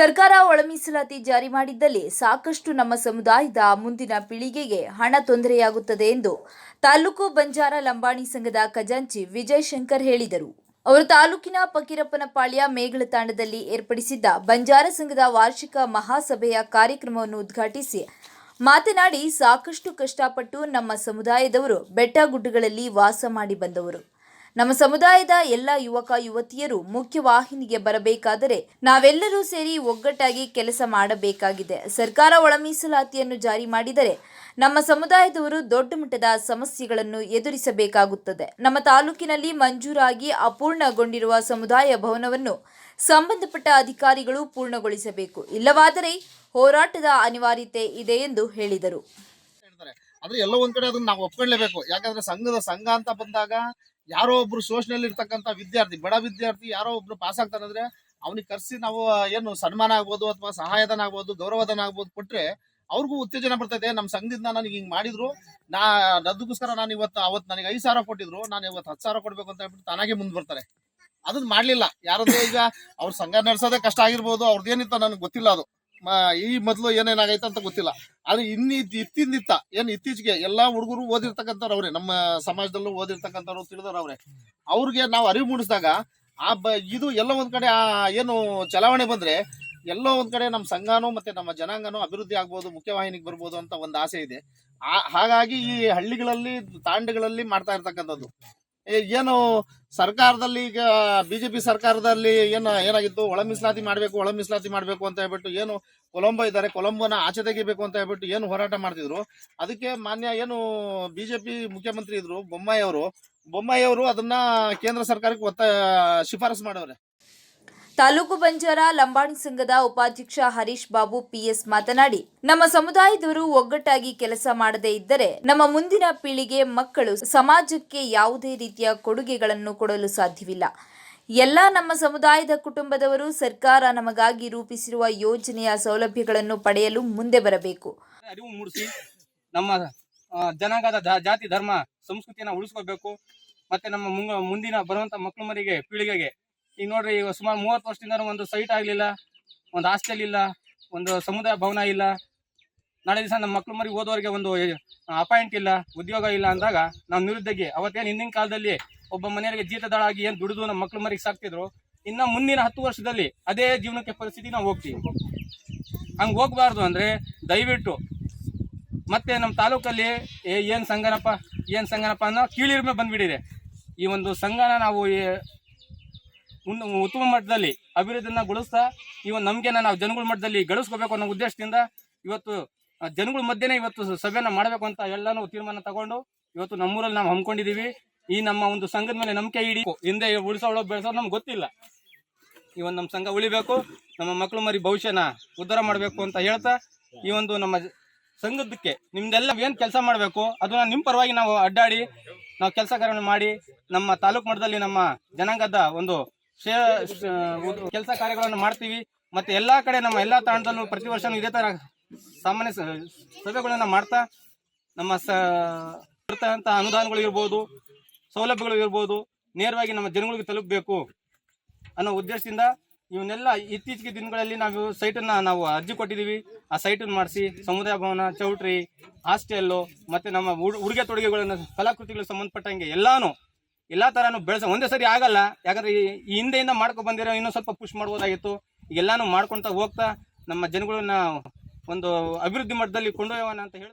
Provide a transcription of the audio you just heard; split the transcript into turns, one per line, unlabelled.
ಸರ್ಕಾರ ಒಳಮೀಸಲಾತಿ ಜಾರಿ ಮಾಡಿದ್ದಲ್ಲಿ ಸಾಕಷ್ಟು ನಮ್ಮ ಸಮುದಾಯದ ಮುಂದಿನ ಪೀಳಿಗೆಗೆ ಹಣ ತೊಂದರೆಯಾಗುತ್ತದೆ ಎಂದು ತಾಲೂಕು ಬಂಜಾರ ಲಂಬಾಣಿ ಸಂಘದ ಖಜಾಂಚಿ ವಿಜಯ್ ಶಂಕರ್ ಹೇಳಿದರು. ಅವರು ತಾಲೂಕಿನ ಫಕೀರಪ್ಪನಪಾಳ್ಯ ಮೇಗಳ ತಾಂಡದಲ್ಲಿ ಏರ್ಪಡಿಸಿದ್ದ ಬಂಜಾರ ಸಂಘದ ವಾರ್ಷಿಕ ಮಹಾಸಭೆಯ ಕಾರ್ಯಕ್ರಮವನ್ನು ಉದ್ಘಾಟಿಸಿ ಮಾತನಾಡಿ ಸಾಕಷ್ಟು ಕಷ್ಟಪಟ್ಟು ನಮ್ಮ ಸಮುದಾಯದವರು ಬೆಟ್ಟ ಗುಡ್ಡಗಳಲ್ಲಿ ವಾಸ ಮಾಡಿ ಬಂದವರು. ನಮ್ಮ ಸಮುದಾಯದ ಎಲ್ಲ ಯುವಕ ಯುವತಿಯರು ಮುಖ್ಯವಾಹಿನಿಗೆ ಬರಬೇಕಾದರೆ ನಾವೆಲ್ಲರೂ ಸೇರಿ ಒಗ್ಗಟ್ಟಾಗಿ ಕೆಲಸ ಮಾಡಬೇಕಾಗಿದೆ. ಸರ್ಕಾರ ಒಳ ಮೀಸಲಾತಿಯನ್ನು ಜಾರಿ ಮಾಡಿದರೆ ನಮ್ಮ ಸಮುದಾಯದವರು ದೊಡ್ಡ ಮಟ್ಟದ ಸಮಸ್ಯೆಗಳನ್ನು ಎದುರಿಸಬೇಕಾಗುತ್ತದೆ. ನಮ್ಮ ತಾಲೂಕಿನಲ್ಲಿ ಮಂಜೂರಾಗಿ ಅಪೂರ್ಣಗೊಂಡಿರುವ ಸಮುದಾಯ ಭವನವನ್ನು ಸಂಬಂಧಪಟ್ಟ ಅಧಿಕಾರಿಗಳು ಪೂರ್ಣಗೊಳಿಸಬೇಕು. ಇಲ್ಲವಾದರೆ ಹೋರಾಟದ ಅನಿವಾರ್ಯತೆ ಇದೆ ಎಂದು ಹೇಳಿದರು.
ಆದ್ರೆ ಎಲ್ಲ ಒಂದ್ ಕಡೆ ಅದನ್ನ ನಾವು ಒಪ್ಕೊಳ್ಳೇಬೇಕು. ಯಾಕಂದ್ರೆ ಸಂಘದ ಸಂಘ ಅಂತ ಬಂದಾಗ ಯಾರೋ ಒಬ್ರು ಶೋಷಣೆಯಲ್ಲಿ ಇರ್ತಕ್ಕಂಥ ವಿದ್ಯಾರ್ಥಿ, ಬಡ ವಿದ್ಯಾರ್ಥಿ ಯಾರೋ ಒಬ್ರು ಪಾಸ್ ಆಗ್ತಾನಂದ್ರೆ ಅವನಿಗೆ ಕರ್ಸಿ ನಾವು ಏನು ಸನ್ಮಾನ ಆಗ್ಬೋದು ಅಥವಾ ಸಹಾಯಧನ ಆಗ್ಬೋದು, ಗೌರವಧನ ಆಗ್ಬೋದು ಕೊಟ್ರೆ ಅವ್ರಿಗೂ ಉತ್ತೇಜನ ಬರ್ತೈತೆ ನಮ್ಮ ಸಂಘದಿಂದ ನನಗೆ ಹಿಂಗ್ ಮಾಡಿದ್ರು. ನಾ ಅದಕ್ಕೋಸ್ಕರ ನಾನು ಇವತ್ತು, ಅವತ್ತು ನನಗೆ ಐದು ಸಾವಿರ ಕೊಟ್ಟಿದ್ರು. ನಾನು ಇವತ್ತು ಹತ್ತು ಸಾವಿರ ಕೊಡ್ಬೇಕು ಅಂತ ಹೇಳ್ಬಿಟ್ಟು ತಾನಾಗೆ ಮುಂದೆ ಬರ್ತಾರೆ. ಅದನ್ನ ಮಾಡ್ಲಿಲ್ಲ. ಯಾರದೇ ಈಗ ಅವ್ರ ಸಂಘ ನಡೆಸೋದೇ ಕಷ್ಟ ಆಗಿರ್ಬೋದು. ಅವ್ರದ್ದೇನಿತ್ತ ನನಗೆ ಗೊತ್ತಿಲ್ಲ ಅದು. ಈ ಮೊದಲು ಏನೇನಾಗೈತೆ ಅಂತ ಗೊತ್ತಿಲ್ಲ. ಆದ್ರೆ ಇನ್ನು ಇತ್ತಿಂದಿತ್ತ, ಏನ್ ಇತ್ತೀಚೆಗೆ ಎಲ್ಲಾ ಹುಡುಗರು ಓದಿರ್ತಕ್ಕಂಥವ್ರು ಅವ್ರೆ, ನಮ್ಮ ಸಮಾಜದಲ್ಲೂ ಓದಿರ್ತಕ್ಕಂಥವ್ರು ತಿಳಿದವ್ರು ಅವ್ರೆ. ಅವ್ರಿಗೆ ನಾವು ಅರಿವು ಮೂಡಿಸಿದಾಗ ಆ ಬ, ಇದು ಎಲ್ಲ ಒಂದ್ ಕಡೆ ಆ, ಏನು ಚಲಾವಣೆ ಬಂದ್ರೆ ಎಲ್ಲೋ ಒಂದ್ ಕಡೆ ನಮ್ಮ ಸಂಘನೂ ಮತ್ತೆ ನಮ್ಮ ಜನಾಂಗನೂ ಅಭಿವೃದ್ಧಿ ಆಗ್ಬೋದು, ಮುಖ್ಯವಾಹಿನಿಗೆ ಬರ್ಬೋದು ಅಂತ ಒಂದು ಆಸೆ ಇದೆ. ಹಾಗಾಗಿ ಈ ಹಳ್ಳಿಗಳಲ್ಲಿ, ತಾಂಡಗಳಲ್ಲಿ ಮಾಡ್ತಾ ಇರ್ತಕ್ಕಂಥದ್ದು. ಏನು ಸರ್ಕಾರದಲ್ಲಿ ಈಗ ಬಿಜೆಪಿ ಸರ್ಕಾರದಲ್ಲಿ ಏನು ಏನಾಗಿತ್ತು? ಒಳ ಮೀಸಲಾತಿ ಮಾಡಬೇಕು, ಒಳ ಮೀಸಲಾತಿ ಮಾಡಬೇಕು ಅಂತ ಹೇಳ್ಬಿಟ್ಟು ಏನು ಕೊಲಂಬೋ ಇದ್ದಾರೆ, ಕೊಲಂಬೋನ ಆಚೆ ತೆಗಿಬೇಕು ಅಂತ ಹೇಳ್ಬಿಟ್ಟು ಏನು ಹೋರಾಟ ಮಾಡ್ತಿದ್ರು. ಅದಕ್ಕೆ ಮಾನ್ಯ ಏನು ಬಿಜೆಪಿ ಮುಖ್ಯಮಂತ್ರಿ ಇದ್ರು, ಬೊಮ್ಮಾಯಿ ಅವರು ಬೊಮ್ಮಾಯಿ ಅವರು ಅದನ್ನ ಕೇಂದ್ರ ಸರ್ಕಾರಕ್ಕೆ ಒತ್ತ, ಶಿಫಾರಸು ಮಾಡವ್ರೆ
ತಾಲೂಕು ಬಂಜಾರ ಲಂಬಾಣಿ ಸಂಘದ ಉಪಾಧ್ಯಕ್ಷ ಹರೀಶ್ ಬಾಬು ಪಿಎಸ್ ಮಾತನಾಡಿ, ನಮ್ಮ ಸಮುದಾಯದವರು ಒಗ್ಗಟ್ಟಾಗಿ ಕೆಲಸ ಮಾಡದೇ ಇದ್ದರೆ ನಮ್ಮ ಮುಂದಿನ ಪೀಳಿಗೆ ಮಕ್ಕಳು ಸಮಾಜಕ್ಕೆ ಯಾವುದೇ ರೀತಿಯ ಕೊಡುಗೆಗಳನ್ನು ಕೊಡಲು ಸಾಧ್ಯವಿಲ್ಲ. ಎಲ್ಲ ನಮ್ಮ ಸಮುದಾಯದ ಕುಟುಂಬದವರು ಸರ್ಕಾರ ನಮಗಾಗಿ ರೂಪಿಸಿರುವ ಯೋಜನೆಯ ಸೌಲಭ್ಯಗಳನ್ನು ಪಡೆಯಲು ಮುಂದೆ ಬರಬೇಕು.
ಅರಿವು ನಮ್ಮ ಜನಾಂಗದ ಜಾತಿ, ಧರ್ಮ, ಸಂಸ್ಕೃತಿಯನ್ನು ಉಳಿಸ್ಕೋಬೇಕು. ಮತ್ತೆ ನಮ್ಮ ಮುಂದಿನ ಬರುವಂತ ಮಕ್ಕಳು ಮರಿಗೆ ಪೀಳಿಗೆಗೆ ಈಗ ನೋಡ್ರಿ, ಈಗ ಸುಮಾರು ಮೂವತ್ತು ವರ್ಷದಿಂದ ಒಂದು ಸೈಟ್ ಆಗಲಿಲ್ಲ, ಒಂದು ಹಾಸ್ಟೆಲ್ ಇಲ್ಲ, ಒಂದು ಸಮುದಾಯ ಭವನ ಇಲ್ಲ. ನಾಳೆ ದಿವಸ ನಮ್ಮ ಮಕ್ಳು ಮರಿ ಓದೋರಿಗೆ ಒಂದು ಅಪಾಯಿಂಟ್ ಇಲ್ಲ, ಉದ್ಯೋಗ ಇಲ್ಲ ಅಂದಾಗ ನಾವು ನಿರುದ್ಯೋಗಿ. ಅವತ್ತೇನು ಹಿಂದಿನ ಕಾಲದಲ್ಲಿ ಒಬ್ಬ ಮನೆಯವರಿಗೆ ಜೀತದಾಳಾಗಿ ಏನು ದುಡಿದು ನಮ್ಮ ಮಕ್ಳು ಮರಿಗೆ ಸಾಕ್ತಿದ್ರು, ಇನ್ನ ಮುಂದಿನ ಹತ್ತು ವರ್ಷದಲ್ಲಿ ಅದೇ ಜೀವನಕ್ಕೆ ಪರಿಸ್ಥಿತಿ ನಾವು ಹೋಗ್ತೀವಿ. ಹಂಗೆ ಹೋಗ್ಬಾರ್ದು ಅಂದರೆ ದಯವಿಟ್ಟು ಮತ್ತೆ ನಮ್ಮ ತಾಲೂಕಲ್ಲಿ ಏನು ಸಂಘನಪ್ಪ ಏನು ಸಂಘನಪ್ಪ ಅನ್ನೋ ಕೀಳಿರ್ಮೆ ಬಂದ್ಬಿಟ್ಟಿದೆ. ಈ ಒಂದು ಸಂಘನ ನಾವು ಉತ್ತಮ ಮಟ್ಟದಲ್ಲಿ ಅಭಿವೃದ್ಧಿನ ಗೊಳಿಸ್ತಾ ಇವನ್ ನಂಬಿಕೆನ ನಾವು ಜನಗಳ ಮಟ್ಟದಲ್ಲಿ ಗಳಿಸ್ಕೋಬೇಕು ಅನ್ನೋ ಉದ್ದೇಶದಿಂದ ಇವತ್ತು ಜನಗಳ ಮಧ್ಯೆನೇ ಇವತ್ತು ಸಭೆನ ಮಾಡಬೇಕು ಅಂತ ಎಲ್ಲಾನು ತೀರ್ಮಾನ ತಗೊಂಡು ಇವತ್ತು ನಮ್ಮೂರಲ್ಲಿ ನಾವು ಹಮ್ಮಿಕೊಂಡಿದೀವಿ ಈ ನಮ್ಮ ಒಂದು ಸಂಘದ ಮೇಲೆ ನಂಬಿಕೆ ಇಡಿ. ಹಿಂದೆ ಉಳಿಸೋಳು ಬೆಳೆಸೋ ನಮ್ಗೆ ಗೊತ್ತಿಲ್ಲ. ಒಂದು ನಮ್ಮ ಸಂಘ ಉಳಿಬೇಕು, ನಮ್ಮ ಮಕ್ಕಳು ಮರಿ ಭವಿಷ್ಯನ ಉದ್ಧಾರ ಮಾಡಬೇಕು ಅಂತ ಹೇಳ್ತಾ ಈ ಒಂದು ನಮ್ಮ ಸಂಘದಕ್ಕೆ ನಿಮ್ದೆಲ್ಲ ಏನು ಕೆಲಸ ಮಾಡಬೇಕು, ಅದನ್ನ ನಿಮ್ಮ ಪರವಾಗಿ ನಾವು ಅಡ್ಡಾಡಿ, ನಾವು ಕೆಲಸ ಕಾರ್ಯವನ್ನು ಮಾಡಿ ನಮ್ಮ ತಾಲೂಕು ಮಟ್ಟದಲ್ಲಿ ನಮ್ಮ ಜನಾಂಗದ ಒಂದು ಕೆಲಸ ಕಾರ್ಯಗಳನ್ನು ಮಾಡ್ತೀವಿ. ಮತ್ತೆ ಎಲ್ಲಾ ಕಡೆ ನಮ್ಮ ಎಲ್ಲಾ ತಾಣದಲ್ಲೂ ಪ್ರತಿ ವರ್ಷನೂ ಇದೇ ತರ ಸಾಮಾನ್ಯ ಸಭೆಗಳನ್ನ ಮಾಡ್ತಾ ನಮ್ಮ ಸ ಬರ್ತಕ್ಕಂಥ ಅನುದಾನಗಳು ಇರ್ಬೋದು, ಸೌಲಭ್ಯಗಳು ಇರ್ಬೋದು, ನೇರವಾಗಿ ನಮ್ಮ ಜನಗಳಿಗೆ ತಲುಪಬೇಕು ಅನ್ನೋ ಉದ್ದೇಶದಿಂದ ಇವನ್ನೆಲ್ಲ ಇತ್ತೀಚೆಗೆ ದಿನಗಳಲ್ಲಿ ನಾವು ಸೈಟನ್ನ ನಾವು ಅರ್ಜಿ ಕೊಟ್ಟಿದ್ದೀವಿ. ಆ ಸೈಟನ್ನು ಮಾಡಿಸಿ ಸಮುದಾಯ ಭವನ, ಚೌಟ್ರಿ, ಹಾಸ್ಟೆಲ್ಲು, ಮತ್ತೆ ನಮ್ಮ ಉಡ್- ಉಡುಗೆ ತೊಡುಗೆಗಳನ್ನು, ಕಲಾಕೃತಿಗಳಿಗೆ ಸಂಬಂಧಪಟ್ಟಂಗೆ ಎಲ್ಲಾನು ಎಲ್ಲಾ ಥರನೂ ಬೆಳೆಸ ಒಂದೇ ಸರಿ ಆಗಲ್ಲ. ಯಾಕಂದ್ರೆ ಈ ಹಿಂದೆಯಿಂದ ಮಾಡ್ಕೊ ಬಂದಿರೋ ಇನ್ನೂ ಸ್ವಲ್ಪ ಪುಷ್ ಮಾಡ್ಬೋದಾಗಿತ್ತು. ಎಲ್ಲಾನು ಮಾಡ್ಕೊಂತ ಹೋಗ್ತಾ ನಮ್ಮ ಜನಗಳನ್ನ ಒಂದು ಅಭಿವೃದ್ಧಿ ಮಟ್ಟದಲ್ಲಿ ಕೊಂಡೊಯ್ಯೋಣ ಅಂತ ಹೇಳಿ